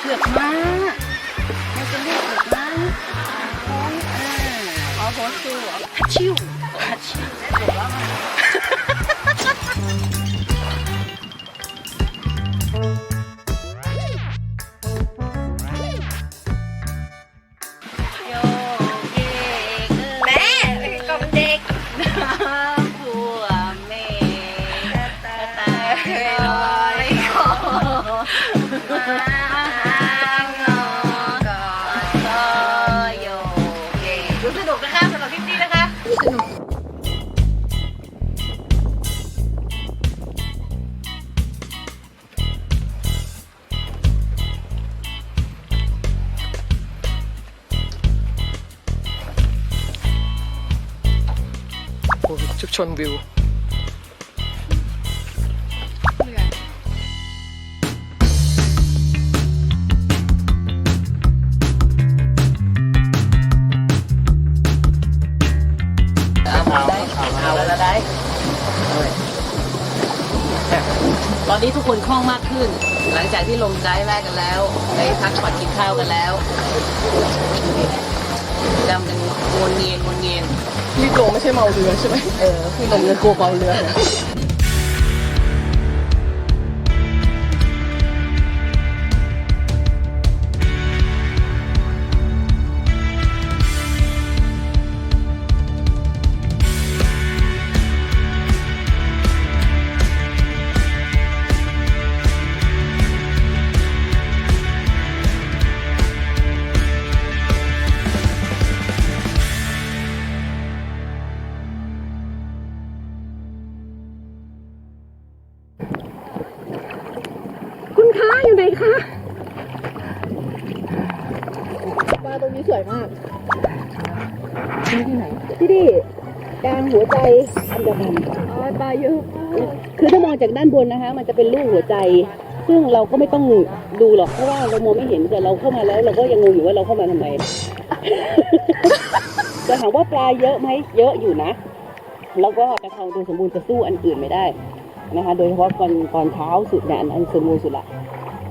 เกือกม้าเราจะเรียกเกือกม้าของอ่าอ๋อโพสต์ชูฮัชชิวฮัชชิวบอกว่า คลิปนี้นะคะสนุกชุกชนวิว นนี้ทุกคนคล่องมากขึ้น หลังจากที่ลงใจแรกกันแล้วได้พักผ่อนกินข้าวกันแล้วจำกันวนเงียนวนเงียนนี่โกไม่ใช่เมาเรือใช่ไหมเออพี่ลงเรือโกเมาเรือ นี้สวยมากที่ที่ไหน ที่นี่กลางหัวใจอันดามันอ๋อปลาเยอะคือถ้ามองจากด้านบนนะคะ มันจะเป็นรูปหัวใจ ซึ่งเราก็ไม่ต้องดูหรอกเพราะว่าเรามองไม่เห็นแต่เราเข้ามาแล้ว เราก็ยังงงอยู่ว่าเราเข้ามาทำไมจะถามว่าปลาเยอะไหมเยอะอยู่นะ แล้วก็กระเทาโดยสมบูรณ์จะสู้อันอื่นไม่ได้นะคะ โดยเฉพาะตอนตอนเช้าสุดเนี่ยอันอันสมบูรณ์สุดละ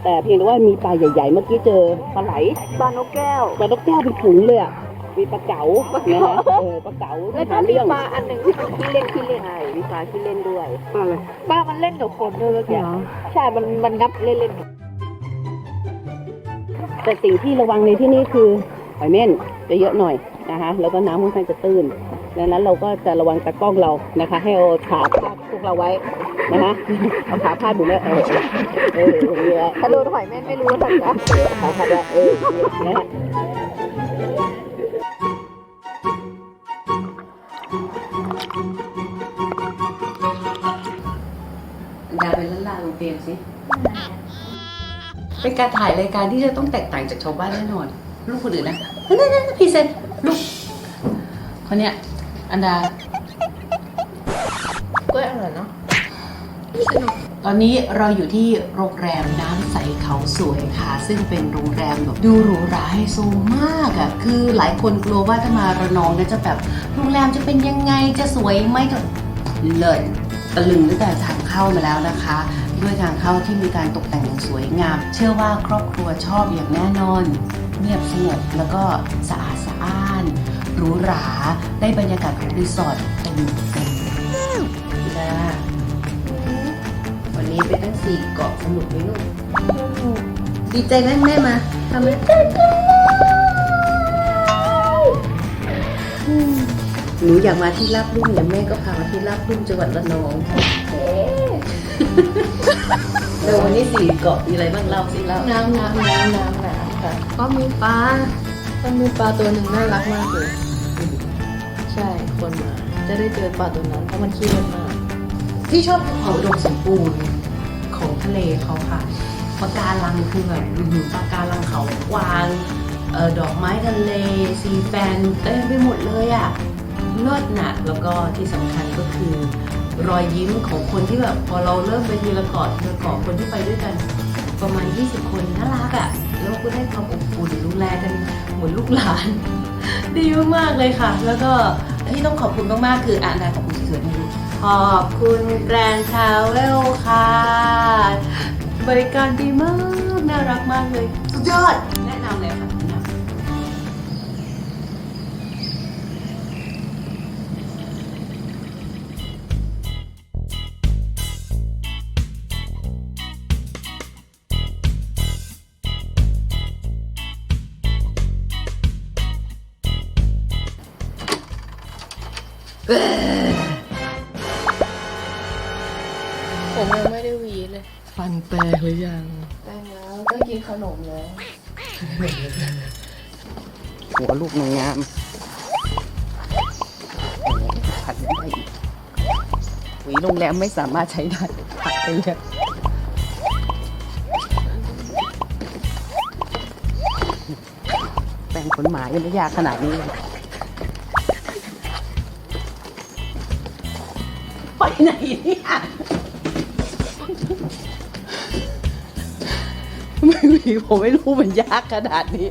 แต่เพียงแต่ว่ามีปลาใหญ่ๆ เมื่อกี้เจอปลาไหลปลานกแก้ว ปลานกแก้วเป็นถุงเลยอะมีปลาเก๋านะคะเออปลาเก๋าแล้วก็หามีเรื่องปลาอันหนึ่งที่มันขี้เล่นขี้เล่นใช่มีปลาขี้เล่นด้วยปลาอะไรปลามันเล่นกับคนด้วยเมื่อกี้ใช่ มันมันงับเล่นเล่นกับแต่สิ่งที่ระวังในที่นี้คือหอยเม่นจะเยอะหน่อยนะคะ แล้วก็น้ำค่อนข้างจะตื้นดังนั้นเราก็จะระวังตากล้องเรานะคะ ให้เอาขาพาดพวกเราไว้ นะคะเอาขาพาดบุ๋มไว้เออเอออย่างนี้แหละถ้าโดนหอยแม่นไม่รู้ว่าทำไงขาพาดไว้เอออย่างนี้นะฮะดาไปล้านลาลงเตียงสิเป็นการถ่ายรายการที่จะต้องแตกต่างจากชาวบ้านแน่นอน ลูกคนอื่นนะนั่นนั่นพรีเซนต์ลูกคนเนี้ยอันดา ตอนนี้เราอยู่ที่โรงแรมน้ำใสเขาสวยค่ะ ซึ่งเป็นโรงแรมแบบดูหรูหราไฮโซมากอะ่ะคือหลายคนกลัวว่าถ้ามาระนองเนี่ยจะแบบโรงแรมจะเป็นยังไงจะสวยไหมจะเลิศตะลึงตั้งแต่ทางเข้ามาแล้วนะคะ ด้วยทางเข้าที่มีการตกแต่งอย่างสวยงาม เชื่อว่าครอบครัวชอบอย่างแน่นอน เงียบสงบแล้วก็สะอาดสะอ้านหรูหราได้บรรยากาศของรีสอร์ทเต็มเต็มๆนะวั นนี้ไปตั้งสี่เกาะสนุกไหมลูกดีใจไหมแม่มาทำไมหนูอยากมาที่ลาบลุ่มเดี๋ยวแม่ก็พามาที่ลาบลุ่มจังหวัดระนองเดี๋ยววันนี้สี่เกาะมีอะไรบ้างเล่าสิเล่าน้ำน้ำน้ำน้ำน้ำค่ะก็มีปลาก็มีปลาตัวหนึ่งน่ารักมากเลย ใช่คนมา จะได้เจอปลาตัวนั้นเพราะมันขี้เล่นมา กที่ชอบเขาอุดมสมบูรณ์ของทะเลเขาค่ะปะการังคือแบบปะการังเขากวางออดอกไม้ทะเลซีแฟนเต็มไปหมดเลยอะเลิศหนักแล้วก็ที่สำคัญก็คือ รอยยิ้มของคนที่แบบพอเราเริ่มไปทีละเกาะทีละเกาะคนที่ไปด้วยกันประมาณ 20 คนน่ารักอะ่ะแล้วก็ได้ความอบอุ่นดูแลกันเหมือนลูกหลาน ดีมากๆเลยค่ะ แล้วก็ที่ต้องขอบคุณมากๆคืออานาขอบคุณสวยๆให้ดู ขอบคุณแกรนทาเวลค่ะ บริการดีมาก น่ารักมากเลย สุดยอด แนะนำเลยค่ะเบ้ ผมยังไม่ได้หวีเลยฟันแตกหรือยังแต่งแล้วก็กินขนมแล้วหัวลูกนางงามผัดไม่ได้อีกหวีโรงแรมไม่สามารถใช้ได้ผัดไปเลยแปรงขนหมายังไม่ยากขนาดนี้เลยไปไหนเนี่ย ไม่มีผมไม่รู้มันยากขนาดนี้